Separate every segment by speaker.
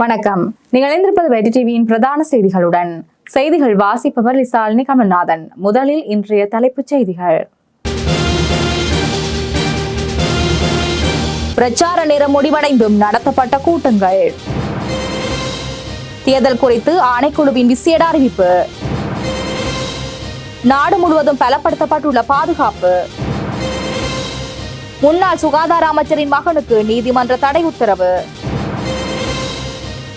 Speaker 1: வணக்கம். நீங்கள் இணைந்திருப்பது டிவியின் பிரதான செய்திகளுடன். செய்திகள் வாசிப்பவர் லிசாலினி கமல்நாதன் முதலில் இன்றைய தலைப்புச் செய்திகள். பிரச்சார நேரம் முடிவடைந்தும் நடத்தப்பட்ட கூட்டங்கள். தேர்தல் குறித்து ஆணைக்குழுவின் விசேட அறிவிப்பு. நாடு முழுவதும் பலப்படுத்தப்பட்டுள்ள பாதுகாப்பு. முன்னாள் சுகாதார அமைச்சரின் மகனுக்கு நீதிமன்ற தடை உத்தரவு.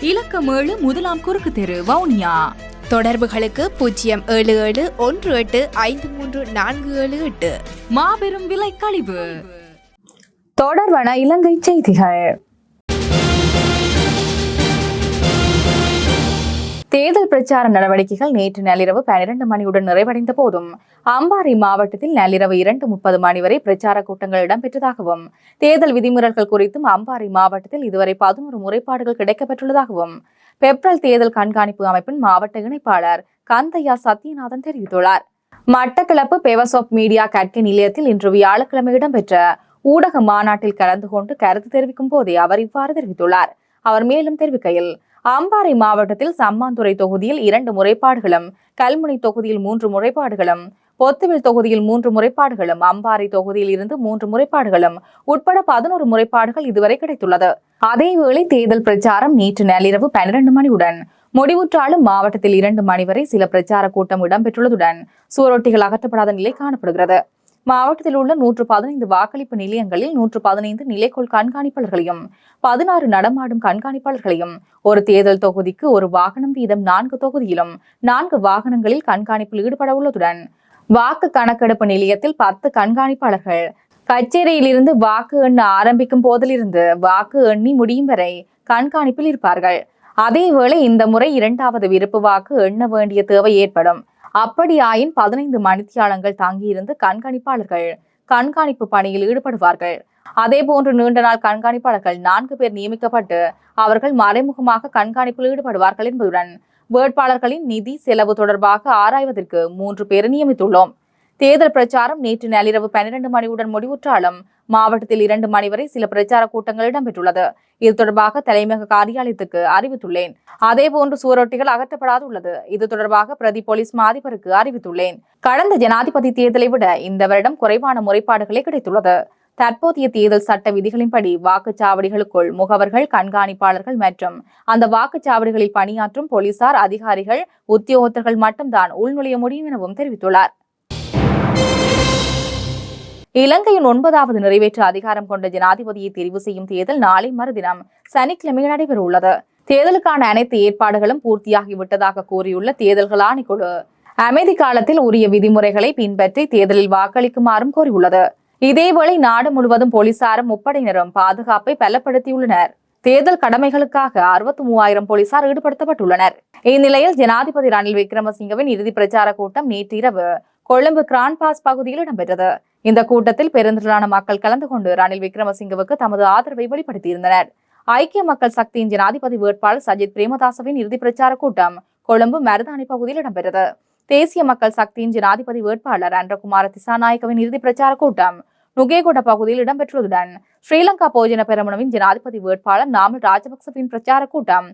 Speaker 2: இலக்கம் ஏழு முதலாம் குறுக்கு தெரு வவுனியா.
Speaker 3: தொடர்புகளுக்கு பூஜ்ஜியம் ஏழு ஏழு ஒன்று எட்டு ஐந்து மூன்று நான்கு ஏழு எட்டு.
Speaker 2: மாபெரும் விலை கழிவு
Speaker 1: தொடர்வன இலங்கை செய்திகள். தேர்தல் பிரச்சார நடவடிக்கைகள் நேற்று நள்ளிரவு பனிரெண்டு மணியுடன் நிறைவடைந்த போதும் அம்பாறை மாவட்டத்தில் நள்ளிரவு இரண்டு முப்பது மணி வரை பிரச்சார கூட்டங்கள் இடம்பெற்றதாகவும் தேர்தல் விதிமுறைகள் குறித்தும் அம்பாறை மாவட்டத்தில் இதுவரை பதினோரு முறைப்பாடுகள் கிடைக்கப்பெற்றுள்ளதாகவும் பெப்ரல் தேர்தல் கண்காணிப்பு அமைப்பின் மாவட்ட இணைப்பாளர் கந்தையா சத்யநாதன் தெரிவித்துள்ளார். மட்டக்களப்பு பெவசோப் மீடியா கட்கி நிலையத்தில் இன்று வியாழக்கிழமை இடம்பெற்ற ஊடக மாநாட்டில் கலந்து கொண்டு கருத்து தெரிவிக்கும் போதே அவர் இவ்வாறு தெரிவித்துள்ளார். அவர் மேலும் தெரிவிக்கையில் அம்பாறை மாவட்டத்தில் சம்மாந்துறை தொகுதியில் இரண்டு முறைப்பாடுகளும் கல்முனை தொகுதியில் மூன்று முறைப்பாடுகளும் பொத்துவில் தொகுதியில் மூன்று முறைப்பாடுகளும் அம்பாறை தொகுதியில் இருந்து மூன்று முறைப்பாடுகளும் உட்பட பதினோரு முறைப்பாடுகள் இதுவரை கிடைத்துள்ளது. அதேவேளை தேர்தல் பிரச்சாரம் நேற்று நள்ளிரவு பன்னிரண்டு மணியுடன் முடிவுற்றாலும் மாவட்டத்தில் இரண்டு மணி வரை சில பிரச்சார கூட்டம் இடம்பெற்றுள்ளதுடன் சுவரொட்டிகள் அகற்றப்படாத நிலை காணப்படுகிறது. மாவட்டத்தில் உள்ள நூற்று பதினைந்து வாக்களிப்பு நிலையங்களில் நூற்று பதினைந்து நிலைக்குள் கண்காணிப்பாளர்களையும் பதினாறு நடமாடும் கண்காணிப்பாளர்களையும் ஒரு தேர்தல் தொகுதிக்கு ஒரு வாகனம் வீதம் நான்கு தொகுதியிலும் நான்கு வாகனங்களில் கண்காணிப்பில் ஈடுபட உள்ளதுடன் வாக்கு கணக்கெடுப்பு நிலையத்தில் பத்து கண்காணிப்பாளர்கள் கச்சேரியிலிருந்து வாக்கு எண்ண ஆரம்பிக்கும் போதிலிருந்து வாக்கு எண்ணி முடியும் வரை கண்காணிப்பில் இருப்பார்கள். அதேவேளை இந்த முறை இரண்டாவது விருப்பு வாக்கு எண்ண வேண்டிய தேவை ஏற்படும். அப்படியாயின் பதினைந்து மணித்தியாலங்கள் தங்கியிருந்து கண்காணிப்பாளர்கள் கண்காணிப்பு பணியில் ஈடுபடுவார்கள். அதே போன்று நீண்ட நாள் கண்காணிப்பாளர்கள் நான்கு பேர் நியமிக்கப்பட்டு அவர்கள் மறைமுகமாக கண்காணிப்பில் ஈடுபடுவார்கள் என்பதுடன் வேட்பாளர்களின் நிதி செலவு தொடர்பாக ஆராய்வதற்கு மூன்று பேர் நியமித்துள்ளோம். தேர்தல் பிரச்சாரம் நேற்று நள்ளிரவு பன்னிரண்டு மணியுடன் முடிவுற்றாலும் மாவட்டத்தில் இரண்டு மணி வரை சில பிரச்சார கூட்டங்கள் இடம்பெற்றுள்ளது. இது தொடர்பாக தலைமையக காரியாலயத்துக்கு அறிவித்துள்ளேன். அதேபோன்று சுவரொட்டிகள் அகற்றப்படாது உள்ளது இது தொடர்பாக பிரதி போலீஸ் மாதிபருக்கு அறிவித்துள்ளேன். கடந்த ஜனாதிபதி தேர்தலை விட இந்த வருடம் குறைவான முறைப்பாடுகளே கிடைத்துள்ளது. தற்போதைய தேர்தல் சட்ட விதிகளின்படி வாக்குச்சாவடிகளுக்குள் முகவர்கள் கண்காணிப்பாளர்கள் மற்றும் அந்த வாக்குச்சாவடிகளில் பணியாற்றும் போலீசார் அதிகாரிகள் உத்தியோகத்தர்கள் மட்டும்தான் உள்நுழைய முடியும் எனவும் தெரிவித்துள்ளார். இலங்கையின் ஒன்பதாவது நிறைவேற்று அதிகாரம் கொண்ட ஜனாதிபதியை தெரிவு செய்யும் தேர்தல் நாளை மறுதினம் சனிக்கிழமை நடைபெற உள்ளது தேர்தலுக்கான அனைத்து ஏற்பாடுகளும் பூர்த்தியாகிவிட்டதாக கூறியுள்ள தேர்தல்கள் ஆணைக்குழு அமைதி காலத்தில் உரிய விதிமுறைகளை பின்பற்றி தேர்தலில் வாக்களிக்குமாறும் கோரியுள்ளது. இதேவேளை நாடு முழுவதும் போலீசாரும் முப்படையினரும் பாதுகாப்பை பலப்படுத்தியுள்ளனர். தேர்தல் கடமைகளுக்காக அறுபத்தி மூவாயிரம் போலீசார் ஈடுபடுத்தப்பட்டுள்ளனர். இந்நிலையில் ஜனாதிபதி ரணில் விக்ரமசிங்கவின் இறுதி பிரச்சார கூட்டம் நேற்று இரவு கொழும்பு கிரான்பாஸ் பகுதியில் இடம்பெற்றது. இந்த கூட்டத்தில் பெருந்திரளான மக்கள் கலந்து கொண்டு ரணில் விக்ரமசிங்கவுக்கு தமது ஆதரவை வெளிப்படுத்தியிருந்தனர். ஐக்கிய மக்கள் சக்தியின் ஜனாதிபதி வேட்பாளர் சஜித் பிரேமதாசவின் இறுதி பிரச்சார கூட்டம் கொழும்பு மருதாணி பகுதியில் இடம்பெற்றது. தேசிய மக்கள் சக்தியின் ஜனாதிபதி வேட்பாளர் அன்றகுமார திசாநாயக்கவின் இறுதி பிரச்சார கூட்டம் நுகேகொட பகுதியில் இடம்பெற்றுள்ளதுடன் ஸ்ரீலங்கா போஜன பெருமனவின் ஜனாதிபதி வேட்பாளர் நாமல் ராஜபக்சவின் பிரச்சார கூட்டம்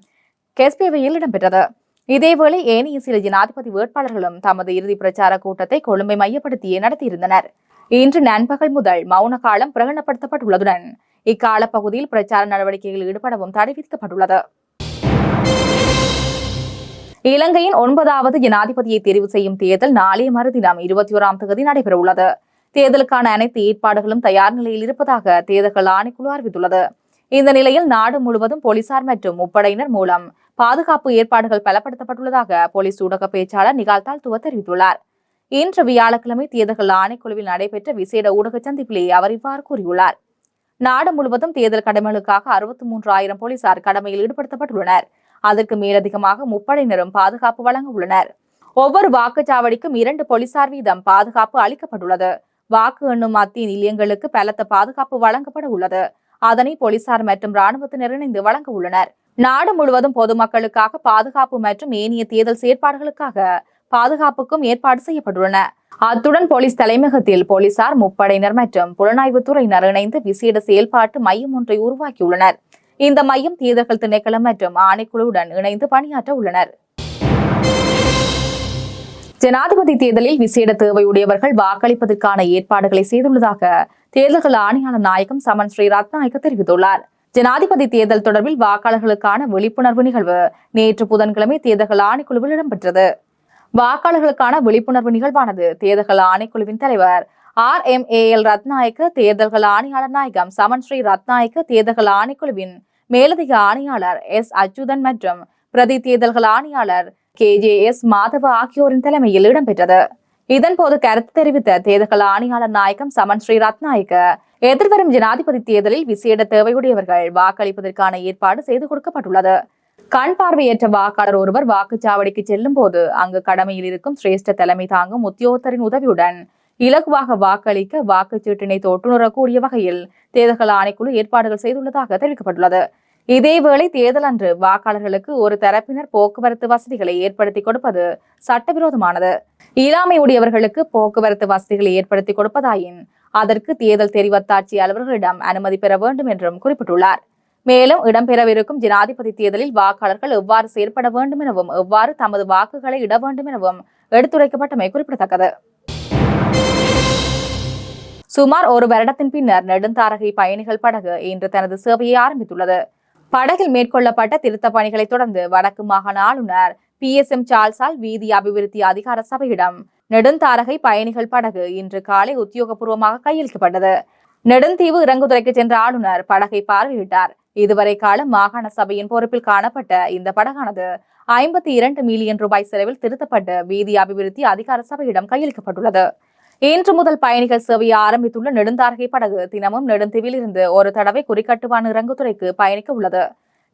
Speaker 1: கெஸ்பேவையில் இடம்பெற்றது. இதேவேளை ஏனைய சில ஜனாதிபதி வேட்பாளர்களும் தமது இறுதி பிரச்சார கூட்டத்தை கொழும்பை மையப்படுத்தியே நடத்தியிருந்தனர். இன்று நண்பகல் முதல் மௌன காலம் பிரகடனப்படுத்தப்பட்டுள்ளதுடன் இக்கால பகுதியில் பிரச்சார நடவடிக்கைகளில் ஈடுபடவும் தடை விதிக்கப்பட்டுள்ளது. இலங்கையின் ஒன்பதாவது ஜனாதிபதியை தெரிவு செய்யும் தேர்தல் நாளைய மறுதினம் இருபத்தி ஓராம் தேதி நடைபெறவுள்ளது. தேர்தலுக்கான அனைத்து ஏற்பாடுகளும் தயார் நிலையில் இருப்பதாக தேர்தல்கள் ஆணைக்குழு அறிவித்துள்ளது. இந்த நிலையில் நாடு முழுவதும் போலீசார் மற்றும் முப்படையினர் மூலம் பாதுகாப்பு ஏற்பாடுகள் பலப்படுத்தப்பட்டுள்ளதாக போலீஸ் ஊடக பேச்சாளர் நிகால் துவ தெரிவித்துள்ளார். இன்று வியாழக்கிழமை தேர்தல்கள் ஆணைக்குழுவில் நடைபெற்ற விசேட ஊடக சந்திப்பிலேயே அவர் இவ்வாறு கூறியுள்ளார். நாடு முழுவதும் தேர்தல் கடமைகளுக்காக அறுபத்தி மூன்று ஆயிரம் போலீசார் கடமையில் ஈடுபடுத்தப்பட்டுள்ளனர். அதற்கு மேலதிகமாக முப்படையினரும் பாதுகாப்பு வழங்க உள்ளனர். ஒவ்வொரு வாக்குச்சாவடிக்கும் இரண்டு போலீசார் வீதம் பாதுகாப்பு அளிக்கப்பட்டுள்ளது. வாக்கு எண்ணும் மத்திய நிலையங்களுக்கு பலத்த பாதுகாப்பு வழங்கப்பட உள்ளது. அதனை போலீசார் மற்றும் ராணுவத்தினர் இணைந்து வழங்க உள்ளனர். நாடு முழுவதும் பொதுமக்களுக்காக பாதுகாப்பு மற்றும் ஏனைய தேர்தல் செயற்பாடுகளுக்காக பாதுகாப்புக்கும் ஏற்பாடு செய்யப்பட்டுள்ளன. அத்துடன் போலீஸ் தலைமையகத்தில் போலீசார் முப்படையினர் மற்றும் புலனாய்வுத்துறையினர் இணைந்து விசேட செயல்பாட்டு மையம் ஒன்றை உருவாக்கியுள்ளனர். இந்த மையம் தேர்தல்கள் திணைக்களம் மற்றும் ஆணைக்குழுவுடன் இணைந்து பணியாற்ற உள்ளனர். ஜனாதிபதி தேர்தலில் விசேட தேவையுடையவர்கள் வாக்களிப்பதற்கான ஏற்பாடுகளை செய்துள்ளதாக தேர்தல்கள் ஆணையாளர் நாயகம் சமன் ஸ்ரீ ரத்நாயக்க தெரிவித்துள்ளார். ஜனாதிபதி தேர்தல் தொடர்பில் வாக்காளர்களுக்கான விழிப்புணர்வு நிகழ்வு நேற்று புதன்கிழமை தேர்தல்கள் ஆணைக்குழுவில் இடம்பெற்றது. வாக்காளர்களுக்கான விழிப்புணர்வு நிகழ்வானது. தேர்தல்கள் ஆணைக்குழுவின் தலைவர் R M A L Rathnayake தேர்தல்கள் ஆணையாளர் நாயகம் சமன் ஸ்ரீ ரத்நாயக்க தேர்தல்கள் ஆணைக்குழுவின் மேலதிக ஆணையாளர் எஸ் அச்சுதன் மற்றும் பிரதி தேர்தல்கள் ஆணையாளர் கே ஜே எஸ் மாதவ ஆகியோரின் தலைமையில் இடம்பெற்றது. இதன்போது கருத்து தெரிவித்த தேர்தல்கள் ஆணையாளர் நாயகம் சமன் ஸ்ரீ ரத்நாயக்க எதிர்வரும் ஜனாதிபதி தேர்தலில் விசேட தேவையுடையவர்கள் வாக்களிப்பதற்கான ஏற்பாடு செய்து கொடுக்கப்பட்டுள்ளது. கண் பார்வையற்ற வாக்காளர் ஒருவர் வாக்குச்சாவடிக்கு செல்லும் போது அங்கு கடமையில் இருக்கும் சிரேஷ்ட தலைமை தாங்கும் உத்தியோகத்தரின் உதவியுடன் இலகுவாக வாக்களிக்க வாக்குச்சீட்டினை தொட்டுணரக்கூடிய வகையில் தேர்தல்கள் ஆணைக்குழு ஏற்பாடுகள் செய்துள்ளதாக தெரிவிக்கப்பட்டுள்ளது. இதேவேளை தேர்தல் அன்று வாக்காளர்களுக்கு ஒரு தரப்பினர் போக்குவரத்து வசதிகளை ஏற்படுத்தி கொடுப்பது சட்டவிரோதமானது. இயலாமை உடையவர்களுக்கு போக்குவரத்து வசதிகளை ஏற்படுத்தி கொடுப்பதாயின் அதற்கு தேர்தல் தெரிவத்தாட்சி அலுவலர்களிடம் அனுமதி பெற வேண்டும் என்றும் குறிப்பிட்டுள்ளார். மேலும் இடம்பெறவிருக்கும் ஜனாதிபதி தேர்தலில் வாக்காளர்கள் எவ்வாறு செயற்பட வேண்டும் எனவும் எவ்வாறு தமது வாக்குகளை இட வேண்டும் எனவும் எடுத்துரைக்கப்பட்டமை குறிப்பிடத்தக்கது. சுமார் ஒரு வருடத்தின் பின்னர் நெடுந்தாரகை பயணிகள் படகு இன்று தனது சேவையை ஆரம்பித்துள்ளது. படகில் மேற்கொள்ளப்பட்ட திருத்த பணிகளை தொடர்ந்து வடக்கு மாகாண ஆளுநர் பி. எஸ். எம். சார்ல்ஸால் வீதி அபிவிருத்தி அதிகார சபையிடம் நெடுந்தாரகை பயணிகள் படகு இன்று காலை உத்தியோகபூர்வமாக கையளிக்கப்பட்டது. நெடுந்தீவு இறங்குதுறைக்கு சென்ற ஆளுநர் படகை பார்வையிட்டார். இதுவரை காலம் மாகாண சபையின் பொறுப்பில் காணப்பட்ட இந்த படகானது ஐம்பத்தி இரண்டு மில்லியன் ரூபாய் செலவில் திருத்தப்பட்டு வீதி அபிவிருத்தி அதிகார சபையிடம் கையளிக்கப்பட்டுள்ளது. இன்று முதல் பயணிகள் சேவையை ஆரம்பித்துள்ள நெடுந்தாரகை படகு தினமும் நெடுந்தீவிலிருந்து ஒரு தடவை குறிக்கட்டுவான இறங்குத்துறைக்கு பயணிக்க உள்ளது.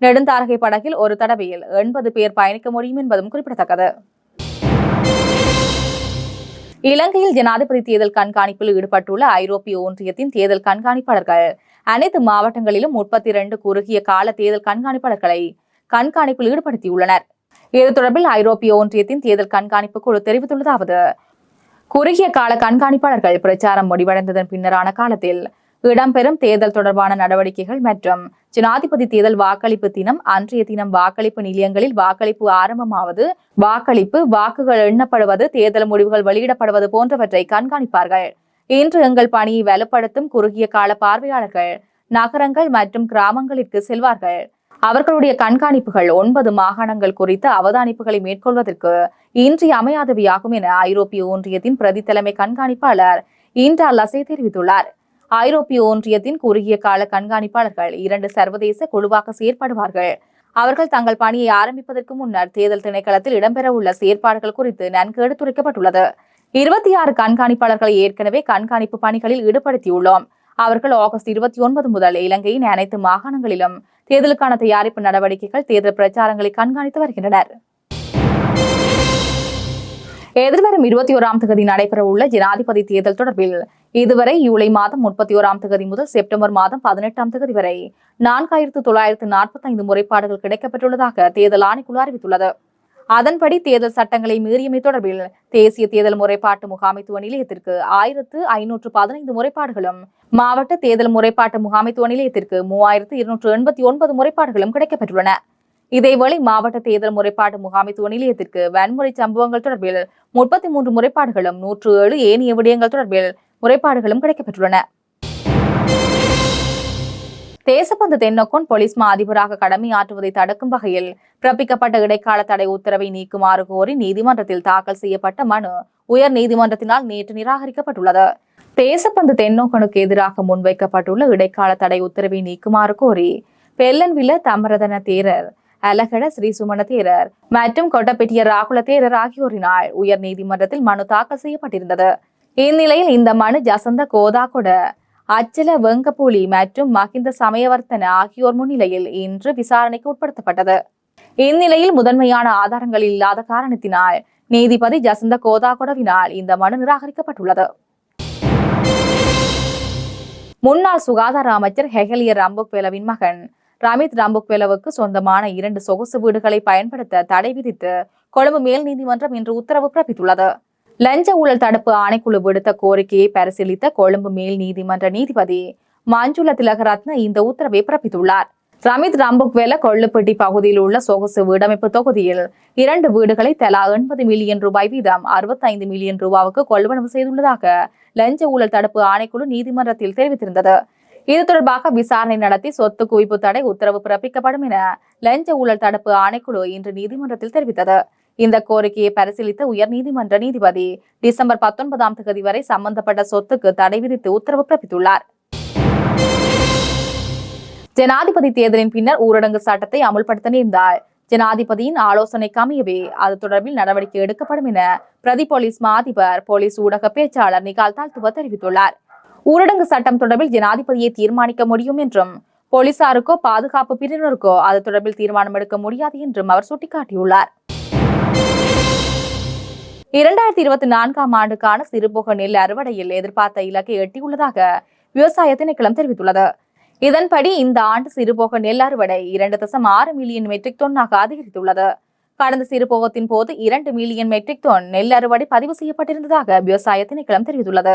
Speaker 1: நெடுந்தாரகை படகில் ஒரு தடவையில் எண்பது பேர் பயணிக்க முடியும் என்பதும் குறிப்பிடத்தக்கது. இலங்கையில் ஜனாதிபதி தேர்தல் கண்காணிப்பில் ஈடுபட்டுள்ள ஐரோப்பிய ஒன்றியத்தின் தேர்தல் கண்காணிப்பாளர்கள் அனைத்து மாவட்டங்களிலும் முப்பத்தி இரண்டு குறுகிய கால தேர்தல் கண்காணிப்பாளர்களை கண்காணிப்பில் ஈடுபடுத்தியுள்ளனர். இது தொடர்பில் ஐரோப்பிய ஒன்றியத்தின் தேர்தல் கண்காணிப்பு குழு தெரிவித்துள்ளதாவது குறுகிய கால கண்காணிப்பாளர்கள் பிரச்சாரம் முடிவடைந்ததன் பின்னரான காலத்தில் இடம்பெறும் தேர்தல் தொடர்பான நடவடிக்கைகள் மற்றும் ஜனாதிபதி தேர்தல் வாக்களிப்பு தினம் அன்றைய தினம் வாக்களிப்பு நிலையங்களில் வாக்களிப்பு ஆரம்பமாவது வாக்களிப்பு வாக்குகள் எண்ணப்படுவது தேர்தல் முடிவுகள் வெளியிடப்படுவது போன்றவற்றை கண்காணிப்பார்கள். இன்று எங்கள் பணியை வலுப்படுத்தும் குறுகிய கால பார்வையாளர்கள் நகரங்கள் மற்றும் கிராமங்களிற்கு செல்வார்கள். அவர்களுடைய கண்காணிப்புகள் ஒன்பது மாகாணங்கள் குறித்த அவதானிப்புகளை மேற்கொள்வதற்கு இன்றி அமையாதவையாகும் என ஐரோப்பிய ஒன்றியத்தின் பிரதி தலைமை கண்காணிப்பாளர் இன்டா லசே தெரிவித்துள்ளார். ஐரோப்பிய ஒன்றியத்தின் குறுகிய கால கண்காணிப்பாளர்கள் இரண்டு சர்வதேச குழுவாக செயற்படுவார்கள். அவர்கள் தங்கள் பணியை ஆரம்பிப்பதற்கு முன்னர் தேர்தல் திணைக்களத்தில் இடம்பெறவுள்ள செயற்பாடுகள் குறித்து நன்கு எடுத்துரைக்கப்பட்டுள்ளது. இருபத்தி ஆறு கண்காணிப்பாளர்களை ஏற்கனவே கண்காணிப்பு பணிகளில் ஈடுபடுத்தியுள்ளோம். அவர்கள் ஆகஸ்ட் இருபத்தி ஒன்பது முதல் இலங்கையின் அனைத்து மாகாணங்களிலும் தேர்தலுக்கான தயாரிப்பு நடவடிக்கைகள் தேர்தல் பிரச்சாரங்களை கண்காணித்து வருகின்றனர். எதிர்வரும் இருபத்தி ஓராம் தேதி நடைபெறவுள்ள ஜனாதிபதி தேர்தல் தொடர்பில் இதுவரை ஜூலை மாதம் முப்பத்தி ஓராம் தேதி முதல் செப்டம்பர் மாதம் பதினெட்டாம் தேதி வரை நான்காயிரத்து தொள்ளாயிரத்து நாற்பத்தி ஐந்து முறைப்பாடுகள் கிடைக்கப்பட்டுள்ளதாக தேர்தல் ஆணைக்குழு அறிவித்துள்ளது. அதன்படி தேர்தல் சட்டங்களை மீறியமை தொடர்பில் தேசிய தேர்தல் முறைப்பாட்டு முகாமைத்துவ நிலையத்திற்கு ஆயிரத்து ஐநூற்று பதினைந்து முறைப்பாடுகளும் மாவட்ட தேர்தல் முறைப்பாட்டு முகாமைத்துவ நிலையத்திற்கு மூவாயிரத்து இருநூற்று எண்பத்தி ஒன்பது முறைப்பாடுகளும் கிடைக்கப்பெற்றுள்ளன. இதேவேளை மாவட்ட தேர்தல் முறைப்பாட்டு முகாமைத்துவ நிலையத்திற்கு வன்முறை சம்பவங்கள் தொடர்பில் முப்பத்தி மூன்று முறைப்பாடுகளும் நூற்று ஏழு ஏனைய விடயங்கள் தொடர்பில் முறைப்பாடுகளும் கிடைக்கப்பெற்றுள்ளன. தேசப்பந்து தென்னோக்கன் போலீஸ் மா அதிபராக கடமையாற்றுவதை தடுக்கும் வகையில் பிறப்பிக்கப்பட்ட இடைக்கால தடை உத்தரவை நீக்குமாறு கோரி நீதிமன்றத்தில் தாக்கல் செய்யப்பட்ட மனு உயர் நீதிமன்றத்தினால் நேற்று நிராகரிக்கப்பட்டுள்ளது. தேசப்பந்து தென்னோக்கனுக்கு எதிராக முன்வைக்கப்பட்டுள்ள இடைக்கால தடை உத்தரவை நீக்குமாறு கோரி பெல்லன்வில தமரதன தேரர் அலகட ஸ்ரீ சுமண தேரர் மற்றும் கொட்டப்பெட்டிய ராகுல தேரர் ஆகியோரினால் உயர் நீதிமன்றத்தில் மனு தாக்கல் செய்யப்பட்டிருந்தது. இந்நிலையில் இந்த மனு ஜசந்த கோதாகொட அச்சல வெங்கபூலி மற்றும் மகிந்த சமயவர்த்தன ஆகியோர் முன்னிலையில் இன்று விசாரணைக்கு உட்படுத்தப்பட்டது. இந்நிலையில் முதன்மையான ஆதாரங்கள் இல்லாத காரணத்தினால் நீதிபதி ஜசந்த கோதாகொடவினால் இந்த மனு நிராகரிக்கப்பட்டுள்ளது. முன்னாள் சுகாதார அமைச்சர் ஹெகலிய ரம்புக்வேலவின் மகன் ரமித் ரம்புக்வேலவுக்கு சொந்தமான இரண்டு சொகுசு வீடுகளை பயன்படுத்த தடை விதித்து கொழும்பு மேல் நீதிமன்றம் இன்று உத்தரவு பிறப்பித்துள்ளது. லஞ்ச ஊழல் தடுப்பு ஆணைக்குழு விடுத்த கோரிக்கையை பரிசீலித்த கொழும்பு மேல் நீதிமன்ற நீதிபதி மஞ்சுள திலகரத்ன இந்த உத்தரவை பிறப்பித்துள்ளார். ரமித் ராம்புக்வேல கொள்ளுப்பட்டி பகுதியில் உள்ள சொகுசு வீடமைப்பு தொகுதியில் இரண்டு வீடுகளை தலா எண்பது மில்லியன் ரூபாய் வீதம் அறுபத்தைந்து மில்லியன் ரூபாவுக்கு கொள்வனவு செய்துள்ளதாக லஞ்ச ஊழல் தடுப்பு ஆணைக்குழு நீதிமன்றத்தில் தெரிவித்திருந்தது. இது தொடர்பாக விசாரணை நடத்தி சொத்து குவிப்பு தடை உத்தரவு பிறப்பிக்கப்படும் என லஞ்ச ஊழல் தடுப்பு ஆணைக்குழு இன்று நீதிமன்றத்தில் தெரிவித்தது. இந்த கோரிக்கையை பரிசீலித்த உயர் நீதிமன்ற நீதிபதி டிசம்பர் பத்தொன்பதாம் தேதி வரை சம்பந்தப்பட்ட சொத்துக்கு தடை விதித்து உத்தரவு பிறப்பித்துள்ளார். ஜனாதிபதி தேர்தலின் பின்னர் ஊரடங்கு சட்டத்தை அமுல்படுத்த நேர்ந்தால் ஜனாதிபதியின் ஆலோசனைக்கு அமையவே அது தொடர்பில் நடவடிக்கை எடுக்கப்படும் என பிரதி போலீஸ் மா அதிபர் போலீஸ் ஊடக பேச்சாளர் நிகால் தாழ்த்துவ தெரிவித்துள்ளார். ஊரடங்கு சட்டம் தொடர்பில் ஜனாதிபதியை தீர்மானிக்க முடியும் என்றும் போலீசாருக்கோ பாதுகாப்பு பிரிவினருக்கோ அது தொடர்பில் தீர்மானம் எடுக்க முடியாது என்றும் அவர் சுட்டிக்காட்டியுள்ளார். இரண்டாயிரத்தி இருபத்தி நான்காம் ஆண்டுக்கான சிறுபோக நெல் அறுவடையில் எதிர்பார்த்த இலக்கை எட்டியுள்ளதாக விவசாய திணைக்களம் தெரிவித்துள்ளது. இதன்படி இந்த ஆண்டு சிறுபோக நெல் அறுவடை இரண்டு தசம் ஆறு மில்லியன் மெட்ரிக் டன்னாக அதிகரித்துள்ளது. கடந்த சிறுபோகத்தின் போது இரண்டு மில்லியன் மெட்ரிக் டன் நெல் அறுவடை பதிவு செய்யப்பட்டிருந்ததாக விவசாய திணைக்களம் தெரிவித்துள்ளது.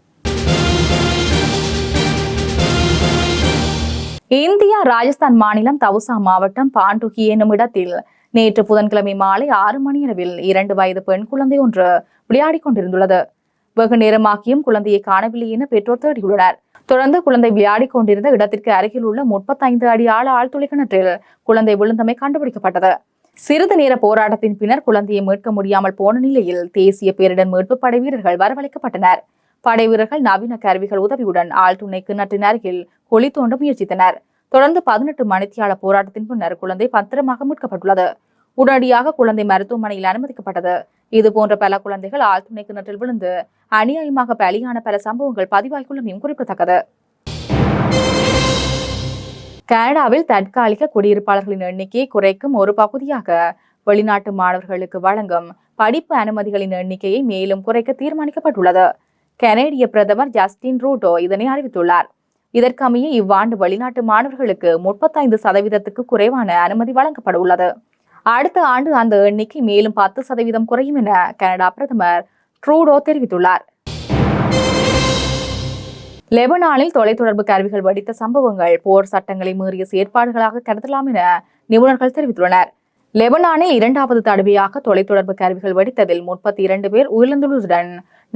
Speaker 1: இந்தியா ராஜஸ்தான் மாநிலம் தவுசா மாவட்டம் பாண்டுகி என்னும் இடத்தில் நேற்று புதன்கிழமை மாலை ஆறு மணியளவில் இரண்டு வயது பெண் குழந்தை ஒன்று விளையாடிக் கொண்டிருந்துள்ளது. வெகு நேரமாகியும் குழந்தையை காணவில்லை என பெற்றோர் தேடியுள்ளனர். தொடர்ந்து குழந்தை விளையாடிக் கொண்டிருந்த இடத்திற்கு அருகில் உள்ள முப்பத்தைந்து அடி ஆழ ஆழ்துளை கிணற்றில் குழந்தை விழுந்தமை கண்டுபிடிக்கப்பட்டது. சிறிது நேர போராட்டத்தின் பின்னர் குழந்தையை மீட்க முடியாமல் போன நிலையில் தேசிய பேரிடர் மீட்பு படை வீரர்கள் வரவழைக்கப்பட்டனர். படை வீரர்கள் நவீன கருவிகள் உதவியுடன் ஆழ்துணை கிணற்றின் அருகில் குழி தோண்ட முயற்சித்தனர். தொடர்ந்து பதினெட்டு மணித்தியால போராட்டத்தின் பின்னர் குழந்தை பத்திரமாக மீட்கப்பட்டுள்ளது. உடனடியாக குழந்தை மருத்துவமனையில் அனுமதிக்கப்பட்டது. இது போன்ற பல குழந்தைகள் ஆழ்துணை கிணற்றில் விழுந்து அநியாயமாக பலியான பல சம்பவங்கள் பதிவாகியுள்ளமையும் குறிப்பிடத்தக்கது. கனடாவில் தற்காலிக குடியிருப்பாளர்களின் எண்ணிக்கையை குறைக்கும் ஒரு பகுதியாக வெளிநாட்டு மாணவர்களுக்கு வழங்கும் படிப்பு அனுமதிகளின் எண்ணிக்கையை மேலும் குறைக்க தீர்மானிக்கப்பட்டுள்ளது. கனேடிய பிரதமர் ஜஸ்டின் ரூட்டோ இதனை அறிவித்துள்ளார். இதற்கமைய இவ்வாண்டு வெளிநாட்டு மாணவர்களுக்கு முப்பத்தைந்து சதவீதத்துக்கு குறைவான அனுமதி வழங்கப்பட உள்ளது. அடுத்த ஆண்டு அந்த எண்ணிக்கை மேலும் பத்து சதவீதம் குறையும் என கனடா பிரதமர் ட்ரூடோ தெரிவித்துள்ளார். லெபனானில் தொலைத்தொடர்பு கருவிகள் வெடித்த சம்பவங்கள் போர் சட்டங்களை மீறிய செயற்பாடுகளாக கருதலாம் என நிபுணர்கள் தெரிவித்துள்ளனர். லெபனானில் இரண்டாவது தடவையாக தொலைத்தொடர்பு கருவிகள் வெடித்ததில் முப்பத்தி இரண்டு பேர் உயிரிழந்துள்ளதுடன்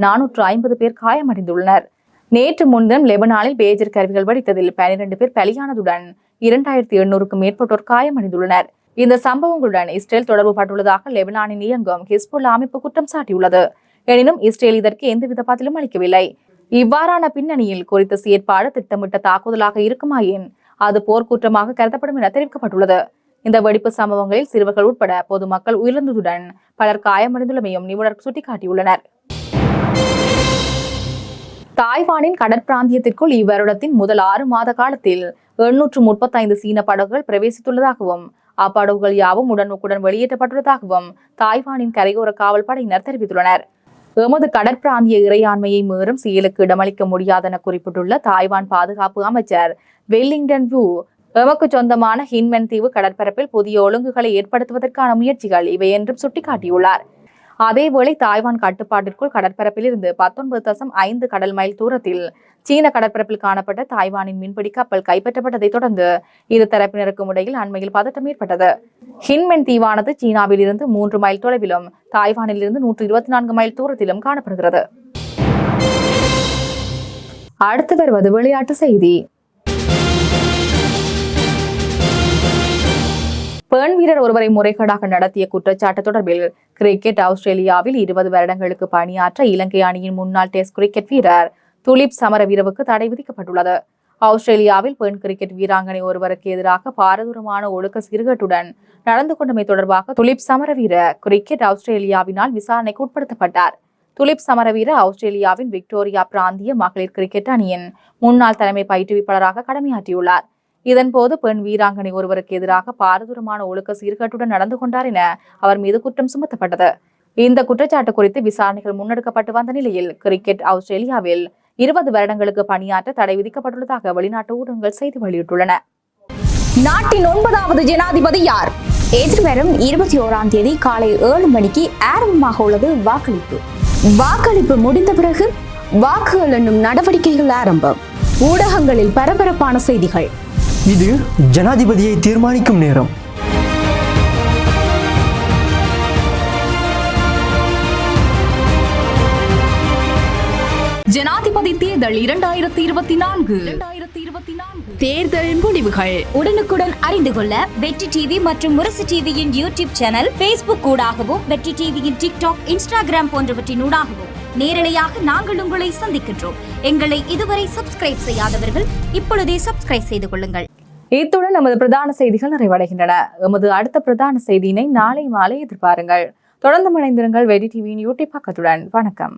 Speaker 1: நானூற்று ஐம்பது பேர் காயமடைந்துள்ளனர். நேற்று முன்தினம் லெபனானில் பேஜர் கருவிகள் வெடித்ததில் பனிரெண்டு பேர் பலியானதுடன் இரண்டாயிரத்தி எண்ணூறுக்கும் மேற்பட்டோர் காயமடைந்துள்ளனர். இந்த சம்பவங்களுடன் இஸ்ரேல் தொடர்பு பட்டுள்ளதாக லெபனானின் இயங்கும் ஹிஸ்புல்லா அமைப்பு குற்றம் சாட்டியுள்ளது. எனினும் இஸ்ரேல் இதற்கு எந்தவித பதிலும் அளிக்கவில்லை. இவ்வாறான பின்னணியில் குறித்த செயற்பாடு திட்டமிட்ட தாக்குதலாக இருக்குமாயின் அது போர்க்குற்றமாக கருதப்படும் என தெரிவிக்கப்பட்டுள்ளது. இந்த வெடிப்பு சம்பவங்களில் சிறுவர்கள் உட்பட பொதுமக்கள் உயிரிழந்ததுடன் பலர் காயமடைந்துள்ளமையும் நிபுணர் சுட்டிக்காட்டியுள்ளனர். தாய்வானின் கடற்பிராந்தியத்திற்குள் இவ்வருடத்தின் முதல் ஆறு மாத காலத்தில் எண்ணூற்று முப்பத்தைந்து சீன படகுகள் பிரவேசித்துள்ளதாகவும் அப்படகுகள் யாவும் உடனுக்குடன் வெளியேற்றப்பட்டுள்ளதாகவும் தாய்வானின் கரையோர காவல் படையினர் தெரிவித்துள்ளனர். எமது கடற்பிராந்திய இறையாண்மையை மீறும் செயலுக்கு இடமளிக்க முடியாதென குறிப்பிட்டுள்ள தாய்வான் பாதுகாப்பு அமைச்சர் வெல்லிங்டன் வூ எமக்கு சொந்தமான ஹின்மென் தீவு கடற்பரப்பில் புதிய ஒழுங்குகளை ஏற்படுத்துவதற்கான முயற்சிகள் இவை என்றும் சுட்டிக்காட்டியுள்ளார். அதேவேளை தாய்வான் கட்டுப்பாட்டிற்குள் கடற்பரப்பில் இருந்து பத்தொன்பது தசம் ஐந்து கடல் மைல் தூரத்தில் சீன கடற்பரப்பில் காணப்பட்ட தாய்வானின் மீன்பிடி கப்பல் கைப்பற்றப்பட்டதைத் தொடர்ந்து இரு தரப்பினருக்கும் இடையில் அண்மையில் பதட்டம் ஏற்பட்டது. ஹின்மென் தீவானது சீனாவில் இருந்து மூன்று மைல் தொலைவிலும் தாய்வானில் இருந்து நூற்று இருபத்தி நான்கு மைல் தூரத்திலும் காணப்படுகிறது. அடுத்து வருவது விளையாட்டு செய்தி. பெண் வீரர் ஒருவரை முறைகேடாக நடத்திய குற்றச்சாட்டு தொடர்பில் கிரிக்கெட் ஆஸ்திரேலியாவில் இருபது வருடங்களுக்கு பணியாற்ற இலங்கை அணியின் முன்னாள் டெஸ்ட் கிரிக்கெட் வீரர் துலிப் சமரவீரவுக்கு தடை விதிக்கப்பட்டுள்ளது. ஆஸ்திரேலியாவில் பெண் கிரிக்கெட் வீராங்கனை ஒருவருக்கு எதிராக பாரதூரமான ஒழுக்க சீர்கேட்டுடன் நடந்து கொண்டமை தொடர்பாக துலிப் சமரவீர கிரிக்கெட் ஆஸ்திரேலியாவினால் விசாரணைக்கு உட்படுத்தப்பட்டார். துலிப் சமரவீர ஆஸ்திரேலியாவின் விக்டோரியா பிராந்திய மகளிர் கிரிக்கெட் அணியின் முன்னாள் தலைமை பயிற்றுவிப்பாளராக கடமையாற்றியுள்ளார். இதன்போது பெண் வீராங்கனை ஒருவருக்கு எதிராக பாரதூரமான ஒழுக்க சீர்கேட்டுடன் நடந்து கொண்டார் என அவர் மீது குற்றம் சுமத்தப்பட்டது. இந்த குற்றச்சாட்டு குறித்து விசாரணைகள் முன்னெடுக்கப்பட்டு வந்த நிலையில் கிரிக்கெட் ஆஸ்திரேலியாவில் இருபது வருடங்களுக்கு பணியாற்ற தடை விதிக்கப்பட்டுள்ளதாக வெளிநாட்டு ஊடகங்கள் செய்தி வெளியிட்டுள்ளன.
Speaker 4: நாட்டின் ஒன்பதாவது ஜனாதிபதி யார்? எதிர்வரும் இருபத்தி ஓராம் தேதி காலை ஏழு மணிக்கு ஆரம்பமாக உள்ளது வாக்களிப்பு. வாக்களிப்பு முடிந்த பிறகு வாக்குகள் எண்ணும் நடவடிக்கைகள் ஆரம்பம். ஊடகங்களில் பரபரப்பான செய்திகள்.
Speaker 5: இது ஜனாதிபதியை தீர்மானிக்கும் நேரம்.
Speaker 2: ஜனாதிபதி தேர்தல் இரண்டாயிரத்தி இருபத்தி நான்கு. இரண்டாயிரத்தி இருபத்தி நான்கு
Speaker 3: தேர்தல் முடிவுகள்
Speaker 4: உடனுக்குடன் அறிந்து கொள்ள வெற்றி டிவி மற்றும் முரசு டிவியின் யூடியூப் சேனல் ஃபேஸ்புக் ஊடாகவும் வெற்றி டிவியின் டிக்டாக் இன்ஸ்டாகிராம் போன்றவற்றின் ஊடாகவும். நேரலையாக நாங்கள் உங்களை சந்திக்கின்றோம். எங்களை இதுவரை சப்ஸ்கிரைப் செய்யாதவர்கள் இப்பொழுதே சப்ஸ்கிரைப் செய்து கொள்ளுங்கள்.
Speaker 1: இத்துடன் நமது பிரதான செய்திகள் நிறைவடைகின்றன. எமது அடுத்த பிரதான செய்தியினை நாளை மாலை எதிர்பாருங்கள். தொடர்ந்து மனைந்திருங்கள் வெடி டிவியின் யூடியூப் பக்கத்துடன். வணக்கம்.